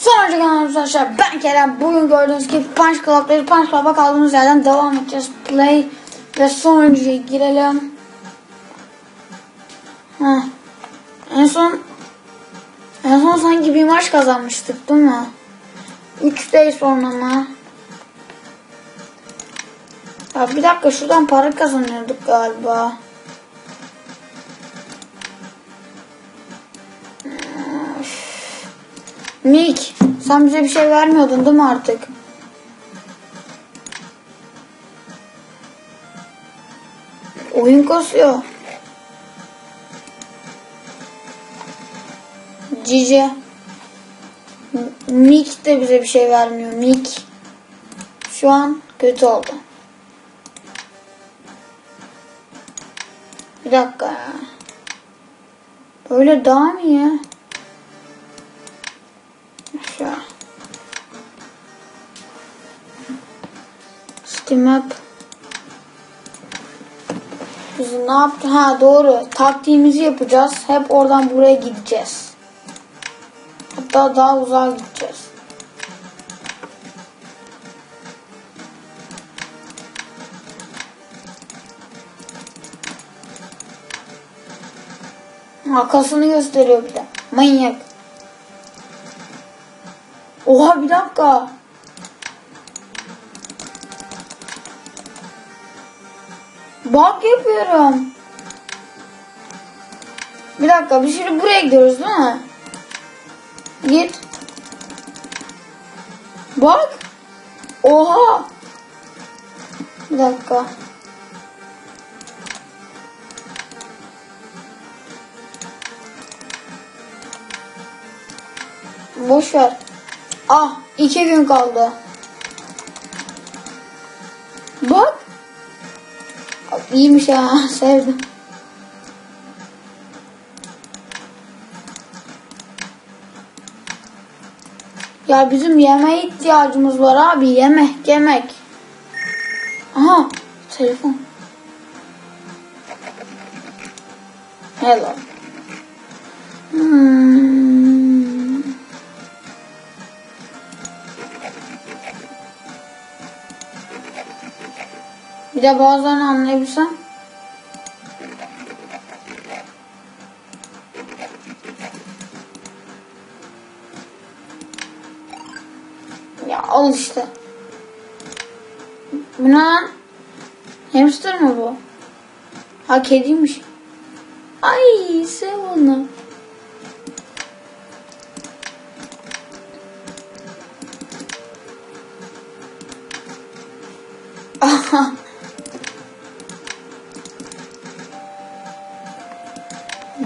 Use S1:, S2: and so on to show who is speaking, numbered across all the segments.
S1: Sonraki kanalımız arkadaşlar ben Kerem. Bugün gördüğünüz gibi Punch Club'ları Punch Club'a kaldığımız yerden devam edeceğiz. Play ve sonuncuya girelim. Heh. En son en son sanki bir maç kazanmıştık değil mi? 3 day sonra mı? Ya bir dakika şuradan para kazanıyorduk galiba. Nick, sen bize bir şey vermiyordun değil mi artık? Oyun kasıyor. Cici. Nick de bize bir şey vermiyor. Nick. Şu an kötü oldu. Bir dakika. Böyle daha mı iyi? Steam App. Biz ne yaptık? Ha doğru. Taktiğimizi yapacağız. Hep oradan buraya gideceğiz. Hatta daha uzağa gideceğiz. Arkasını gösteriyor bir de. Manyak. Oha bir dakika. Bak yapıyorum. Bir dakika biz şimdi buraya gidiyoruz değil mi? Git. Bak. Oha. Bir dakika. Boş ver. Ah iki gün kaldı. İyiymiş ha sevdim. Ya bizim yemeğe ihtiyacımız var abi. Yemek yemek. Aha telefon. Hello. Hmm. Bir de bazılarını anlayabilsem. Ya al işte. Bu ne? Hamster mı bu? Ha kediymiş. Ay sev onu.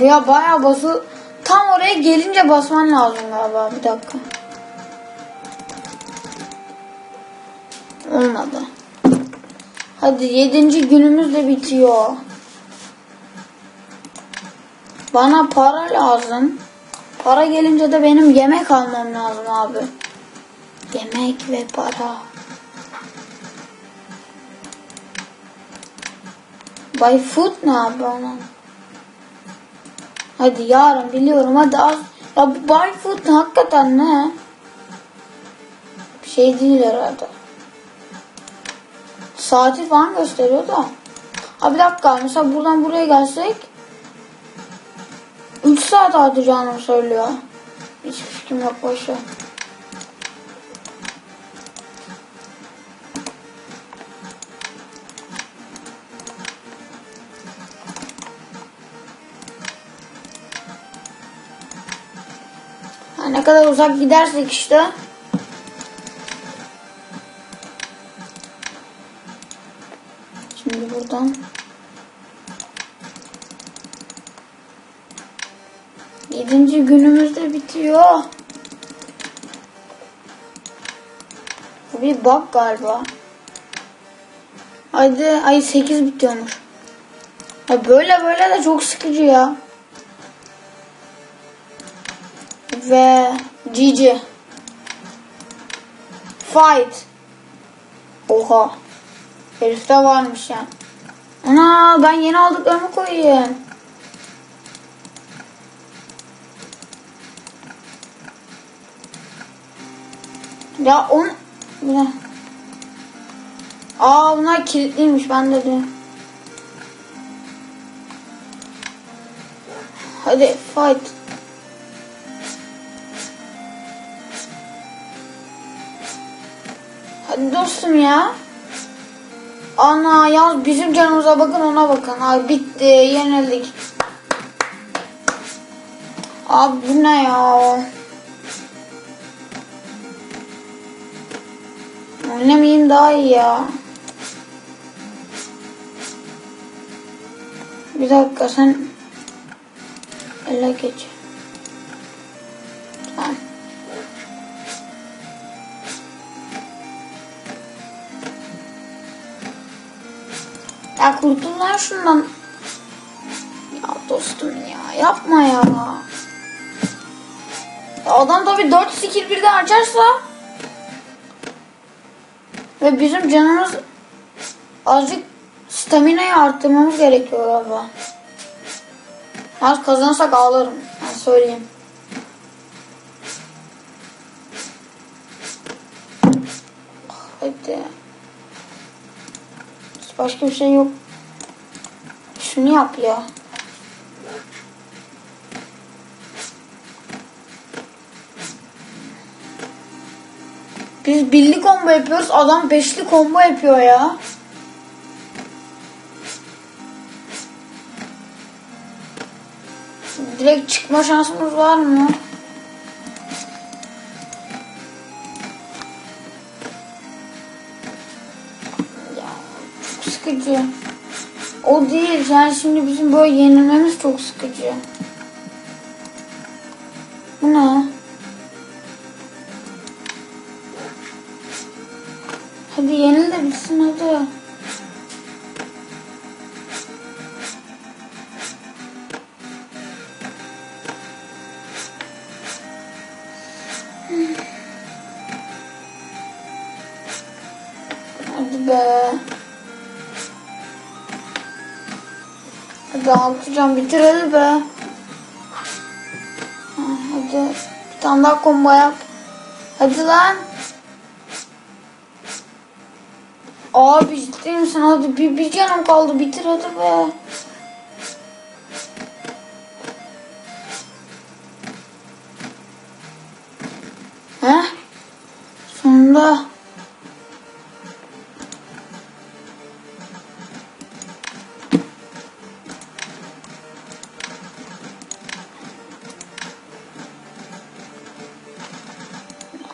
S1: Ya bayağı bası tam oraya gelince basman lazım galiba bir dakika. Olmadı. Hadi yedinci günümüz de bitiyor. Bana para lazım. Para gelince de benim yemek almam lazım abi. Yemek ve para. By foot ne abi onun? Hadi yarın biliyorum hadi az. Ya bu by foot hakikaten ne? Bir şey değil herhalde. Saati falan gösteriyor da. Ha bir dakika mesela buradan buraya gelsek 3 saat harcayacağını söylüyor. Hiçbir fikrim yok boşver. Ne kadar uzak gidersek işte Şimdi buradan Yedinci günümüz de bitiyor. Bu bir bug galiba. Hadi ay 8 bitiyormuş. Ya böyle böyle de çok sıkıcı ya. Ve GG. Fight. Oha. Herifte varmış yani. Ana ben yeni aldıklarımı koyayım. Ya on... Ne? Aa bunlar kilitliymiş ben de diyorum. Hadi fight. Dostum ya. Ana yalnız bizim canımıza bakın ona bakın. Abi bitti yenildik. Abi bu ne ya? Oynamayayım daha iyi ya. Bir dakika sen ele geç. Ya kurtul lan şundan. Ya dostum ya yapma ya. ya adam tabi 4 skill birden açarsa ve bizim canımız azıcık stamina'yı arttırmamız gerekiyor galiba. Az kazanırsak ağlarım. Ben söyleyeyim. Hadi. Başka bir şey yok. Şunu yap ya. Biz birli combo yapıyoruz. Adam beşli combo yapıyor ya. Direkt çıkma şansımız var mı? Sıkıcı. O değil. Yani şimdi bizim böyle yenilmemiz çok sıkıcı. Bu ne? Hadi yenil de bitsin hadi. Hadi be. Hadi altıcan bitir hadi be. Ha, Hadi bir tane daha combo yap. Hadi lan. Abi ciddi misin? Hadi bir, bir canım kaldı bitir hadi be.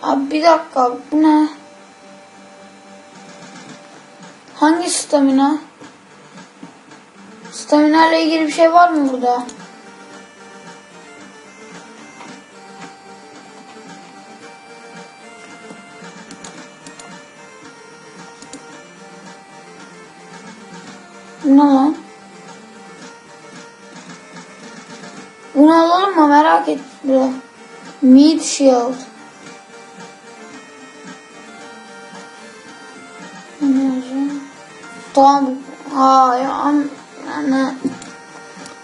S1: Abi bir dakika bu ne? Hangi stamina? Stamina ile ilgili bir şey var mı burada? Bu ne lan? Bunu alalım mı merak ettim. Meat Shield. Tamam. Ha ya an, yani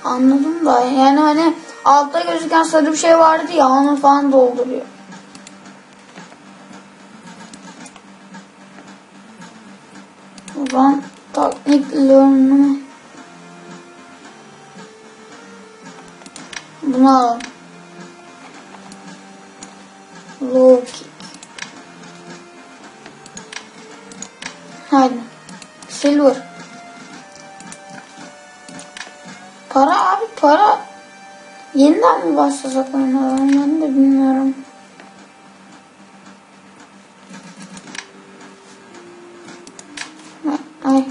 S1: anladım da yani hani altta gözüken sarı bir şey vardı ya onu falan dolduruyor. Buradan tekniklerini bunu alalım. Low kick. Hadi. Silver. Para abi para. Yeniden mi başlasak oyuna? Ben de bilmiyorum. Ay.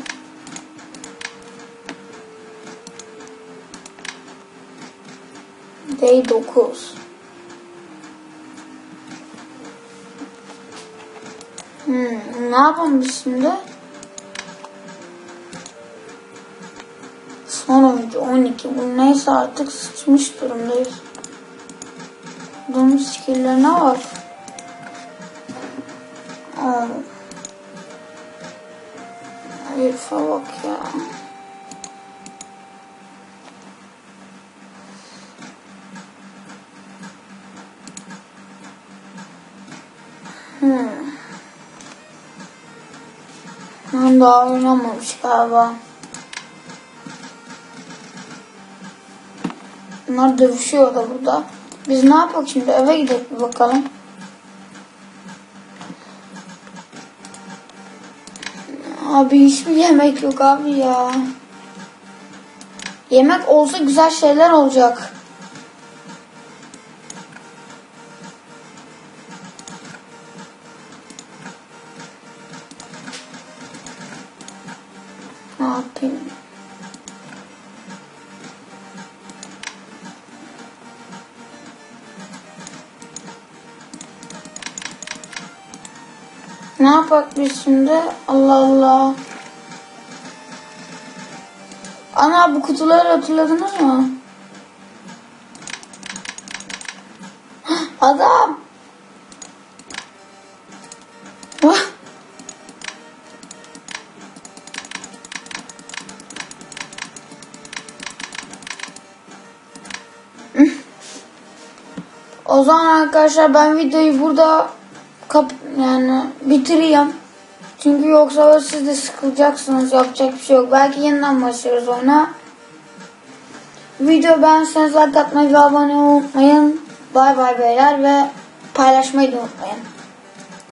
S1: Day 9. Hmm, ne yapalım biz şimdi? 12. Neyse artık sıçmış durumdayız. Bunun skillerine bak. Aa. Herife bak ya. Hmm. Ben daha oynamamış galiba. Bunlar dövüşüyor da burada. Biz ne yapalım şimdi eve gidelim bakalım. Abi hiçbir yemek yok abi ya. Yemek olsa güzel şeyler olacak. Yapak biz şimdi? Allah Allah. Ana bu kutuları hatırladınız mı? Adam. Vah. O zaman arkadaşlar ben videoyu burada kap yani bitireyim. Çünkü yoksa siz de sıkılacaksınız. Yapacak bir şey yok. Belki yeniden başlarız oyuna. Video beğenseniz like atmayı ve abone olmayı unutmayın. Bay bay beyler ve paylaşmayı da unutmayın.